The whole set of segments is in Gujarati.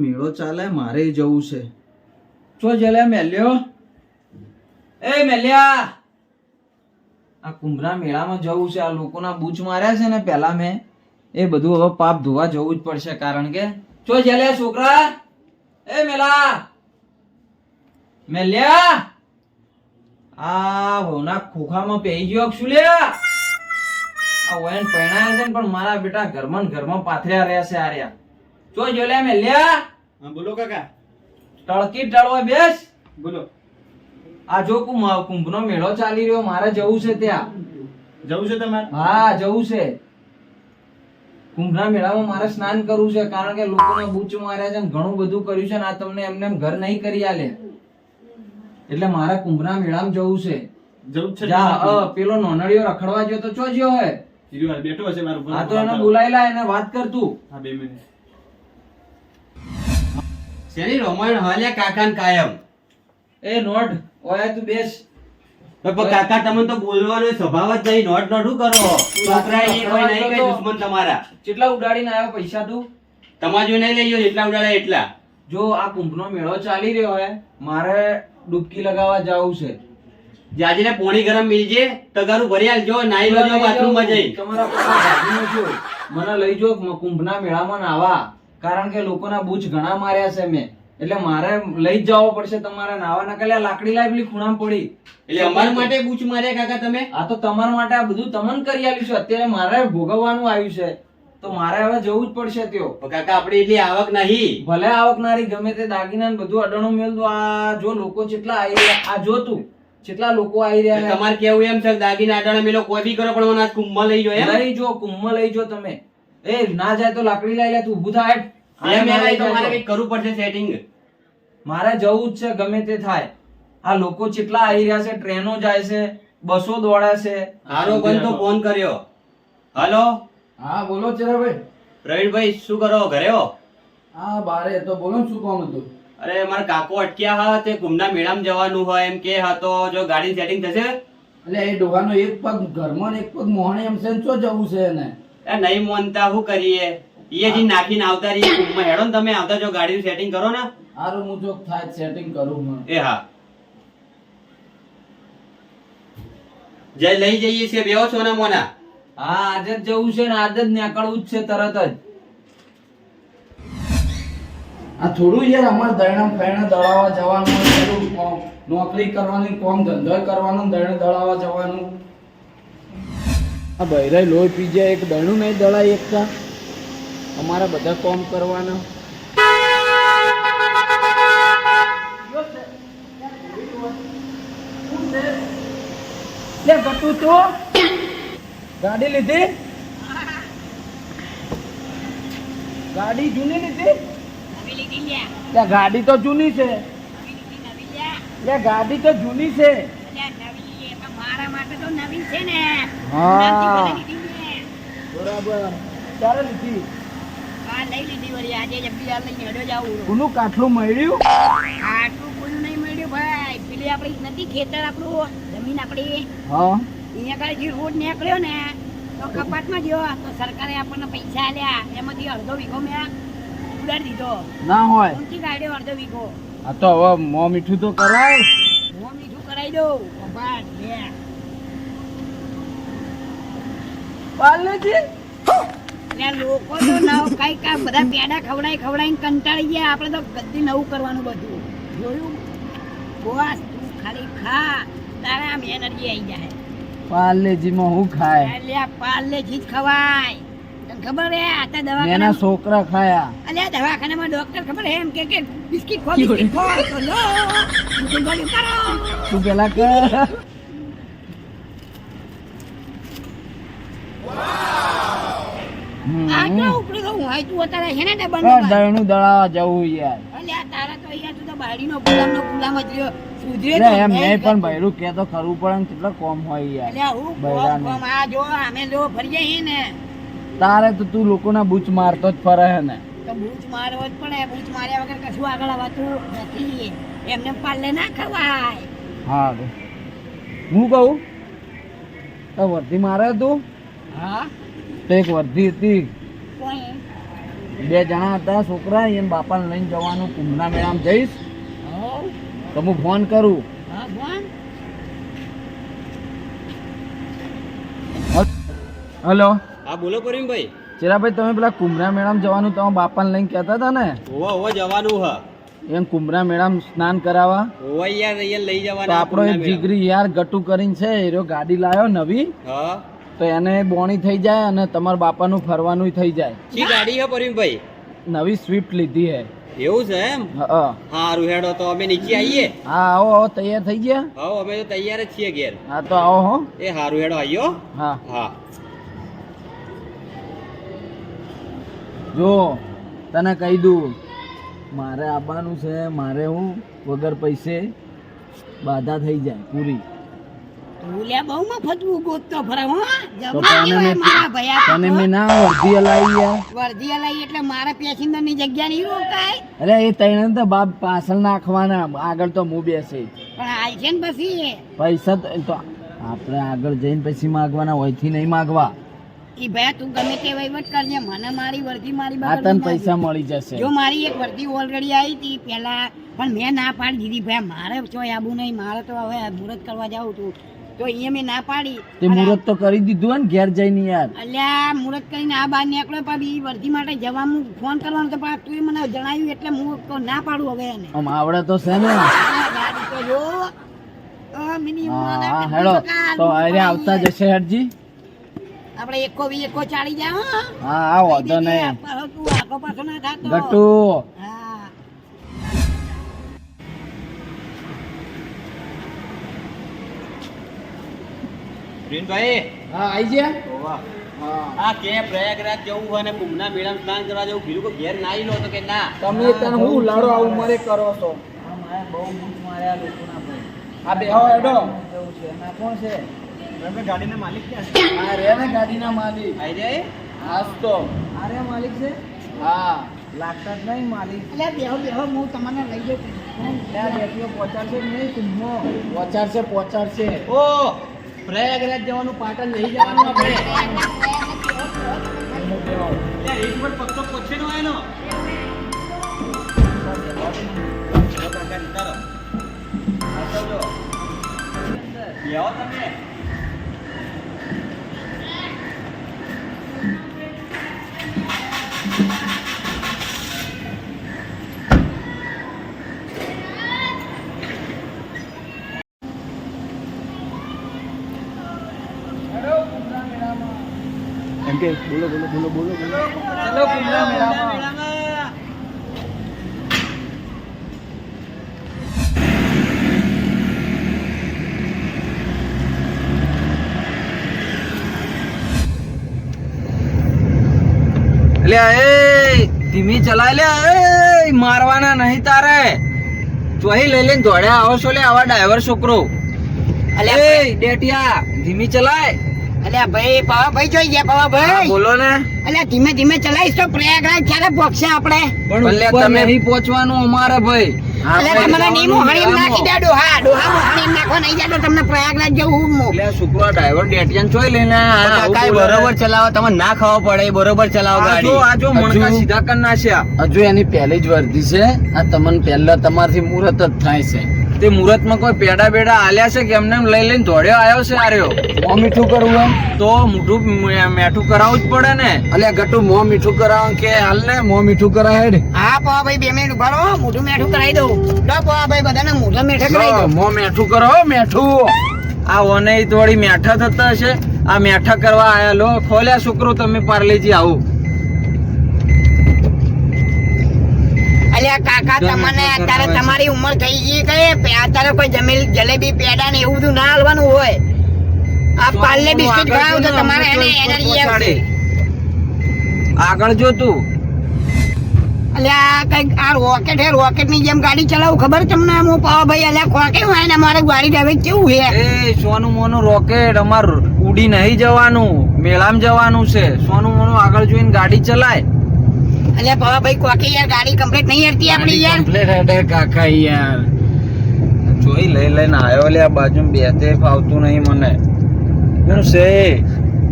મેળો ચાલે, મારે જવું છે. ચો જેલે મેલ્યો? એ મેલ્યા! આ કુંભરા મેળામાં જવું છે, આ લોકોના બૂચ માર્યા છે ને પહેલા મેં. એ બધું હવે પાપ ધોવા જવું જ પડશે, કારણ કે ચો જેલે છોકરા! એ મેલા! મેલ્યા! આ વહુના ખોખામાં પહેરી ગયો શું લ્યા આ વયન પહેણાયા છે પણ મારા બેટા ઘરમાં ઘરમાં પાથર્યા રહ્યા છે આર્યા ચો જોલે મેલ્યા! હા બોલો કાકા. ટળકી ટળવા બેસ. બોલો. આ જો કુંભ- કુંભનો મેળો ચાલી રહ્યો મારે જવું છે ત્યાં. જવું છે તમારે? હા જવું છે. કુંભના મેળામાં મારે સ્નાન કરવું છે કારણ કે લોકોને બૂચ માર્યા છે ઘણું બધું કર્યું છે ને આ તમને એમને એમ ઘર નહીં કરી આલે. એટલે મારે કુંભના મેળામાં જવું છે. જવું છે જા પેલો નોનડિયો રખડવા ગયો તો ચો જ્યો હે? બેઠો હશે મારું આ તો એને બોલાયેલા એને વાત કર તું. હા બે મિનિટ. શેની રોમાયણ હાલ્યા કાકાન કાયમ? એ નોટ ઓય તું બેસ. પણ કાકા તમે તો બોલવાનો સ્વભાવ જ નહીં. નોટ નોટ શું કરો? છોકરા એ કોઈ નહીં કઈ દુશ્મન તમારા. કેટલા ઉડાડીને આવ્યો પૈસા તું? તમારે જો નહીં લઈ ગયો એટલા ઉડાડ્યા એટલા. જો આ કુંભનો મેળો ચાલી રહ્યો હે મારે ડૂબકી લગાવવા જવું છે. જાજીને પોણી ગરમ મિલજે તગારું ભરી આલજો નાઈ લો બાથરૂમમાં જઈ. તમારા. મને લઈ જો કુંભના મેળામાં નાવા કારણ કે લોકોના બૂચ ઘણા માર્યા છે મેં. એટલે મારે લઈ જ જવો પડશે તમારે નાવા ના કલ્યા લાકડી લાવી પેલી ખૂણા પડી. એટલે અમારા માટે બૂચ માર્યા કાકા તમે? આ તો તમારા માટે આ બધું તમન કરી છે. અત્યારે મારે ભોગવવાનું આવ્યું છે. તો મારે હવે જવું જ પડશે ત્યો. કાકા આપણે એટલી આવક નહીં. ભલે આવક નારી ગમે તે દાગીના બધું અડણું મેળવું આ જો લોકો જેટલા આવી આ જો તું કેટલા લોકો આવી રહ્યા છે. તમારે કેવું એમ છે? દાગીના અડણ મેલો કોઈ બી કરો પણ મને કુંભ લઈ જો એમ? લઈ જો કુંભ લઈ જો તમે. એ ના જાય તો લાકડી લઈ લે તું ઊભું થાય બે મારે તો મારે કંઈક કરવું પડશે સેટિંગ મારે જવું જ છે ગમે તે થાય. આ લોકો કેટલા આવી રહ્યા છે ટ્રેનો જાય છે બસો દોડે છે. હારો બંધ તો ફોન કર્યો. હલો? હા બોલો ચિરાભાઈ. પ્રવીણભાઈ શું કરો? ઘરે હો? હા બારે. તો બોલો શું કામ હતું? અરે મારા કાકો અટક્યા હા તે કુંભના મેળામાં જવાનું હોય એમ કે હા તો જો ગાડી સેટિંગ થશે? એટલે એ ડોહાનો એક પગ ઘરમાં ને એક પગ મોહણે એમ છે ને જવું છે એને? એ નહીં માનતા શું કરીએ? એ જી નાખીને આવતા રહીએ. કુંભમાં હેડો ને તમે આવતા જો ગાડીનું સેટિંગ કરો ને. હારું હું જો થાય સેટિંગ કરું હું. એ હા. જય લઈ જઈએ છે બેવો છો ને મોના? હા આજે જ જવું છે ને. આજે જ નીકળવું જ છે તરત જ. આ થોડું યાર અમારે દરણા ફેણા દળાવા જવાનું નોકરી કરવાની કોમ ધંધો કરવાનો દરણે દળાવવા જવાનું. આ બૈરાઈ લોહી પી જાય એક દણું નહીં દળાય એકતા. અમારા બધા કોમ કરવાના. ગાડી લીધી? ગાડી જૂની લીધી? ગાડી તો જૂની છે. ગાડી તો જૂની છે. હા. બરાબર. ક્યારે લીધી? કોનું કાઠલું મળ્યું? ખેતર આપણું. જમીન આપણી. હા. અહીંયા આગળ જે રોડ નીકળ્યો ને તો કપાટમાં ગયો. તો સરકારે આપણને પૈસા આલ્યા. એમાંથી અડધો વીઘો મેં ઉડાડી દીધો. ના હોય. ઊંચી ગાડીઓ અડધો વીઘો? આ તો હવે મો મીઠું તો કરાય. મો મીઠું કરાઈ દઉં. કપાટ બે. પાર્લેજી લોકો તો નવ કઈ કા બધા પેડા ખવડાઈ ખવડાઈને કંટાળી ગયા. આપણે તો ગદ્દી નવું કરવાનું બધું. જોયું? બોસ તું ખાલી ખા. તારે આમ એનર્જી આવી જાય. પાર્લેજી માં હું ખાય? એટલે પાર્લેજી જ ખવાય. તને ખબર હે આ તો એના દવાખાના છોકરા ખાયા. અલ્યા દવાખાનામાં ડોક્ટર ખબર હે એમ કે કે બિસ્કિટ ખો બિસ્કિટ ખો. તો લો કરો. તું પેલા કર. આટલા ઉપડી તો? હું તું અત્યારે છે ને દળાવા જવું યાર. અલ્યા તારા તો અહીંયા તું તો બાયડીનો ગુલામનો ગુલામ જ રહ્યો. સુધરે તો એમ નહીં નહીં પણ. ભૈરું કે તો ખરું પડે ને કેટલો કોમ હોય યાર. અલ્યા હું કોમ કોમ. આ જો અમે જો ફરીએ છીએ ને. તારે તો તું લોકોના બૂચ મારતો જ ફરે હે ને. તો બૂચ મારવો જ પડે. બૂચ માર્યા વગર કશું આગળ આવતું નથી. એમને પાલે ના ખવાય. હા હું કહું? તો વર્ધી મારે તું? હા? તો એક વર્ધી હતી. બે જણા હતા છોકરા એમ બાપાને લઈને જવાનું કુંભના મેળામાં જઈશ. તો હું ફોન કરું. હા હલો. હા બોલો પ્રવીણભાઈ ચિરાભાઈ તમે પેલા કુંભના મેળામાં જવાનું તમે બાપાને લઈને કહેતા હતા ને? ઓવા ઓવા જવાનું હા. એમ કુંભના મેળામાં સ્નાન કરાવવા? ઓવા યાર અહીંયા લઈ જવાના આપણો એક જીગરી યાર ગટુ કરીને છે એ ગાડી લાવ્યો નવી. હા. તો એને બોણી થઈ જાય અને તમારા બાપાનું ફરવાનું થઈ જાય. શી ગાડી હે પરિમભાઈ? નવી સ્વિફ્ટ લીધી હે. એવું છે એમ? હા હારું હેડો તો અમે નીચે આવીએ હા આવો આવો તૈયાર થઈ ગયા? હા અમે તો તૈયાર જ છીએ ઘેર. હા તો આવો હો. એ હારું હેડો આવીઓ હા. હા. જો તને કહી દઉં મારે આવવાનું છે મારે હું વગર પૈસે બાધા થઈ જાય પૂરી. તું લ્યા બહુ મફતવું ગોતતો ફરે હો. તો જબરા તને કહેવાય મેં મારા ભયા તને મેં ના વર્ધી હલાવી વર્ધી લઈ એટલે મારા પેસેન્જરની જગ્યા નહીં રોકાય અરે એ તૈણ તો બાપ પાછળ નાખવાના આગળ તો હું બેસે. પણ હાલ છે ને પછી પૈસા તો તો આપણે આગળ જઈને પછી માગવાના હોયથી નહીં માગવા. ઈ તું ગમે તે વહીવટ કરજે મને મારી વર્ધી મારી તને પૈસા મળી જશે. જો મારી એક વર્ધી ઓલરેડી આવી હતી પેલા પણ મેં ના પાડી દીધી ભાઈ મારે ચોય આબુ નહીં મારે તો હવે મુહૂર્ત કરવા જાઉં તું તો અહીંયા મેં ના પાડી. તે મુહૂર્ત તો કરી દીધું હોય ને ઘેર જઈને યાર. અલ્યા મુહૂર્ત કરીને આ બહાર નીકળ્યો પણ ઈ વર્ધી માટે જવાનું ફોન કરવાનો તો પણ તું મને જણાવ્યું એટલે હું તો ના પાડું હવે એને. આમ આવડે તો છે ને. ગાડી તો જો. અ, હા હા, હેડો. તો અરે આવતા જશે હરજી આપણે એકો વી એકો ચાલી જાવ હા. આવો તો નહીં ગટુ. હા. પ્રવીણભાઈ હા આવી ગયા? હા. આ કે પ્રયાગરાજ જવું હોય ને કુંભના મેળા સ્નાન કરવા જવું બીજું કોઈ ઘેર ના લો તો કે ના. તમે તને હું લાડો આ ઉંમરે કરો છો? આ મારે બહુ માર્યા લોકોના ભાઈ. આ બેહો એડો. જવું છે. ના કોણ છે? તમે ગાડીના માલિક ક્યાં છે? આ રે ને ગાડીના માલિક. આવી જાય? હાસ તો. આરે માલિક છે? હા. લાગતા જ નહીં માલિક. એટલે બેહો બેહો હું તમને લઈ જઉં. ત્યાં બેઠીઓ પહોંચાડશે નહીં કુંભો પહોંચાડશે પહોંચાડશે. ઓ પ્રયાગરાજ જવાનું પાટણ લઈ જવાનું આપણે. તમે. કે બોલો બોલો બોલો બોલો બોલો. ચલો કુંભના મેળામાં. એ ધીમી ચલાય લે એ મારવાના નહીં તારે. ચોહી લઈ લઈને દોડ્યા આવો છો લે આવા ડ્રાઈવર છોકરો. અલે ડેટિયા ધીમી ચલાય. અલ્યા ભાઈ પાવા ભાઈ જોઈ ગયા ભાઈ? બોલો ને. અલ્યા ધીમે ધીમે ચલાવીશ તો પ્રયાગરાજ ક્યારે પહોંચશે આપણે? ભલે તમે નહીં પહોંચવાનું અમારે ભાઈ. અલ્યા તમને નીમો હણી નાખી દે ડોહા. ડોહા હણી નાખવા નહીં જાય તમને પ્રયાગરાજ જવું હું એટલે આ ડ્રાઈવર ડેટિયાને ચોઈ લઈને કાકા બરોબર ચલાવો તમને ના ખાવા પડે બરોબર ચલાવો આ જો ગાડી આ જો મણકા સીધા કર નાખ્યા. હજુ એની પહેલી જ વર્ધી છે. આ તમને પહેલા તમારથી મુહૂર્ત જ થાય છે. તે મુહૂર્તમાં કોઈ પેડા બેડા આલ્યા છે કે એમને એમ લઈ લઈને દોડ્યો આવ્યો છે આર્યો મોં મીઠું કરવું એમ? તો મોઢું મેઠું કરાવવું જ પડે ને. અલ્યા ગટુ મોં મીઠું કરાવ કે હાલ ને મોં મીઠું કરાય હેડ. હા પો ભાઈ બે મિનિટ ઊભા રહો. મોઢું મેઠું કરાવી દઉં. લો પો ભાઈ બધાને મોઢું મેઠું કરાવી દઉં. મોં મેઠું કરો મેઠું. આ ઓને થોડી મેઠા થતા હશે. આ મેઠા કરવા આયા લો. ખોલ્યા છોકરો તમે પાર્લેજી આવું. અલ્યા કાકા તમને અત્યારે તમારી ઉંમર થઈ ગઈ કે અત્યારે કોઈ જમીન જલેબી પેડા ને એવું બધું ના હાલવાનું હોય. આ પાર્લે બિસ્કિટ ખાવ તો તમારે એને એનર્જી આવશે. આગળ જો તું. અલ્યા કંઈક આ રોકેટ હે રોકેટની જેમ ગાડી ચલાવું ખબર તમને? હું પાવા ભાઈ અલ્યા ખોકે હોય ને મારે ગાડી ડ્રાઈવિંગ કેવું એ સોનું મોનું રોકેટ અમાર ઉડી નહીં જવાનું. મેળામાં જવાનું છે. સોનું મોનું આગળ જોઈને ગાડી ચલાય. અલ્યા પાવા ભાઈ કોકે યાર ગાડી કમ્પ્લીટ નહીં હેરતી આપણી યાર. કમ્પ્લીટ હેડે કાકા યાર. જોઈ લઈ લઈને આવ્યો લે આ બાજુ બે તે ફાવતું નહીં મને. શું છે?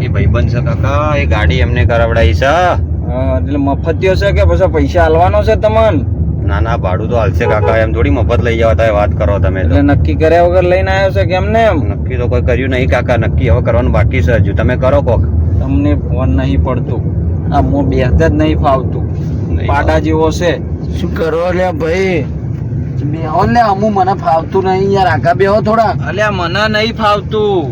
એ ભાઈ બનશે કાકા એ ગાડી એમને કરાવડાવી છે. એટલે એટલે મફતિયો છે કે પછી પૈસા આલવાનો છે તમને? ના ના ભાડું તો હાલશે કાકા એમ થોડી મફત લઈ જવા તમે વાત કરો તમે એટલે નક્કી કર્યા વગર લઈને આવ્યો છે કેમ ને એમ? નક્કી તો કોઈ કર્યું નહીં કાકા નક્કી હવે કરવાનું બાકી છે હજુ તમે કરો કોક. તમને ફોન નહીં પડતું. આ મો બેસતે જ નહીં ફાવતું. પાડા જેવો છે. શું કરો લે ભાઈ? બેહો લે અમુ મને ફાવતું નહીં યાર આગા બેહો થોડા અલ્યા મને નહીં ફાવતું.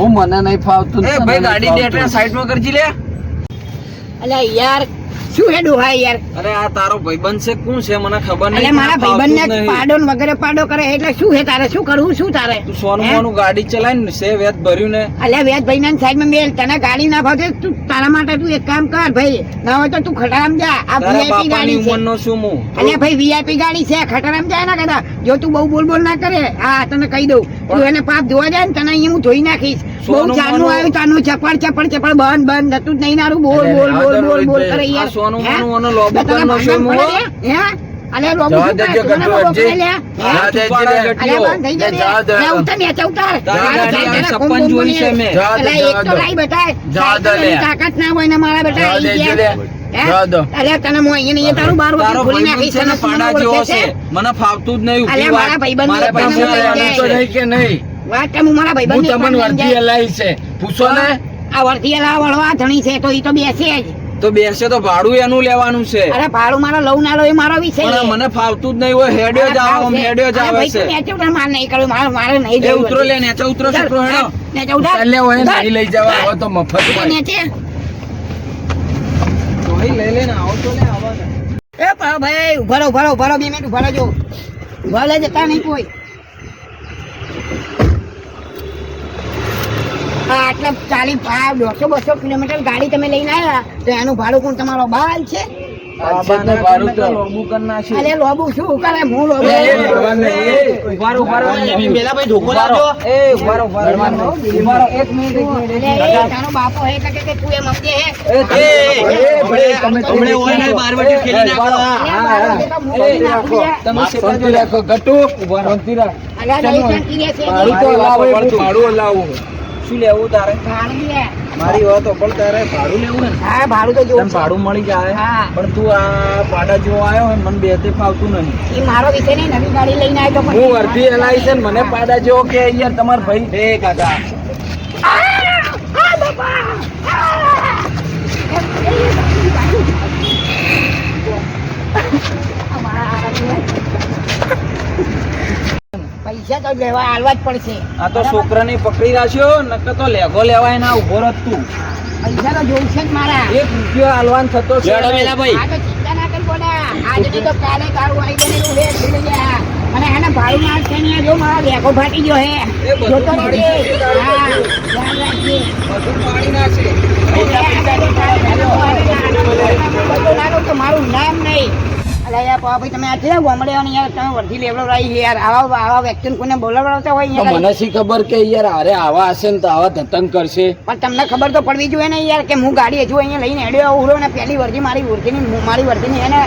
હું મને નહીં ફાવતું એ ભાઈ નહીં ગાડી. ડેટા સાઈડમાં કરજી લે. અલ્યા યાર શું હે ડોહા યાર? અરે આ તારો ભાઈબંધ છે કોણ છે? મને ખબર એટલે મારા ભાઈબંધ નહીં. પાડો ને વગેરે પાડો કરે એટલે શું હે તારે? શું કરવું? શું તારે? તું સોનું મોનું ગાડી ચલાય ને સે વેત ભર્યું ને. અલ્યા વેત ભાઈ ના સાઈડમાં મેલ તને ગાડી ના ભાવતે તું તારા માટે તું એક કામ કર ભાઈ. ના હોય તો તું ખટારામ જા. આ વીઆઈપી ગાડી છે. ઉંમરનો શું હું અલ્યા ભાઈ વીઆઈપી ગાડી છે ખટારામ જાય ના કદા. જો તું બહુ બોલ બોલ ના કરે હા તને કહી દઉં. તું એને પાપ જોવા જાય ને તને અહીંયા હું ધોઈ નાખીશ. બહુ ચાનું આવ્યું તાનું ચપડ ચપડ ચપડ બંધ બંધ હતું જ નહીં નારું બોલ બોલ બોલ બોલ બોલ કરે યાર. સોનું? મોનું અને લોબુ તો તને કરનો શું ભાંડણ મોં? હે અલ્યા લોબુ જવા દેજો ગટુ? હે? જવા દેજો પાડા લે. ગટીઓ. અલ્યા બંધ થઈ જાય જવા દે. લે, ઉતાર ને, ઉતાર. સપન જોઈ છે. મેં. અલ્યા, એક તો લાઈ બેટા. જવા દે, તાકાત ના હોય ને મારા બેટા આઈ ગયા. લે. હે? જવા દો. અલ્યા, તને હું અહીંયા ને તારું બાર વખત ખોલી ભાઈબંધ છે ને પાડા જેવો છે છે? મને ફાવતું જ નહીં અલ્યા, મારા ભાઈબંધને મારે તને પૈસા ઓળખે લેવાના છે. તો નહીં કે નહીં વાત હું મારા હું તમને પણ લઈને વર્તી જાય. હલાવી છે પૂછો ને આ વર્તી અલા વળવા ધણી છે તો ઈ તો બેસે જ તો બેસે તો ભાડું એનું લેવાનું છે અરે ભાડું મારો લઉં ના લઉં એ મારો વિષય પણ. મને ફાવતું જ નહીં હોય હેડ્યો જ આવો હેડ્યો જ આવે છે નેચે ઉતાર, મારે નહીં કરવું, મારે- મારે નહીં જવું ઉતરો. લે નેચે ઉતરો છોકરો હેડો નેચે ઉતાર. લે હોય. નહીં લઈ જવા આવો તો મફત હોય. નેચે. તો લઈ લઈ ને આવો તો લે આવો એ પા ભાઈ ઊભા રહો, ઊભા રહો, ઊભા રહો, બે મિનિટ ઊભા રહેજો. ઊભા રહે જતા નહીં કોઈ આટલા ચાલી દોઢસો બસો કિલોમીટર ગાડી તમે લઈને આવ્યા તો એનું ભાડું કોણ? તમારો બાલ છે? ભાડું. ઊભા રાખો. તો શું લેવું તારે? ભાડું લે. મારી વાત પણ તારે ભાડું લેવું ને. હા ભાડું તો જો ભાડું મળી જાય હા. પણ તું આ પાડા જો આવ્યો હોય મને બે તે ફાવતું નહીં. એ મારો વિષય નહીં નવી ગાડી લઈને આવ્યો તો હું વર્ધી એલાઈ છે મને પાડા જેવો કે યાર તમાર ભાઈ. એ કાકા. પૈસા તો લેવા હાલવા જ પડશે. આ તો છોકરાને પકડી રાખ્યો નકર તો લેગો લેવાય ના ઊભો રહ તું. પૈસા તો છે જ મારા. એક રૂપિયો હાલવાન થતો છે. આ તો ચિંતા ના કર બોલા. આજે તો કાલે તારું આઈ બનેલું હે ભૂલી ગયા. અને એને ભાડું માર છે ને જો મારા લેગો ફાટી ગયો હે. જોતો તારું હા ધ્યાન રાખજે. બધું પાડી નાખે મારું નામ નહીં. અલા યાર ભાઈ તમે આ કેવું ગામડે અને યાર? તમે વર્ધી લેવડાવી છે યાર. આવા આવા વ્યક્તિને કોઈને બોલાવડાવતા હોય યાર? મને શી ખબર કે યાર અરે આવા હશે ને તો આવા ધતંગ કરશે? પણ તમને ખબર તો પડવી જોઈએ ને યાર કે હું ગાડી હજુ અહીંયા લઈને હેડ્યો ઉડો ને પહેલી વર્ધી મારી વર્ધીની મારી વર્ધીની એને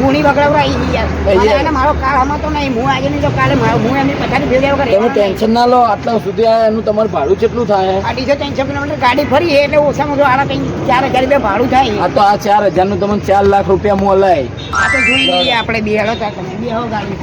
ગુણી વગડાવડાવી આવી ગયા. અને મારો કાળ મારો તો નહીં. હું આજે નહીં તો કાલે મારો હું એમની પથારી ભેગા વગર તમે ટેન્શન ના લો આટલા સુધી આ એનું તમારું ભાડું કેટલું થાય? અઢીસો ત્રણસો કિલોમીટર ગાડી ફરી એટલે ઓછામાં ઓછું આરા કંઈ ચાર હજાર રૂપિયા ભાડું થાય. આ તો આ ચાર હજારનું તમને ચાર લાખ રૂપિયા હું હલાય આ તો જોઈ લઈએ આપણે બે હેડો તમે બે ગાડી.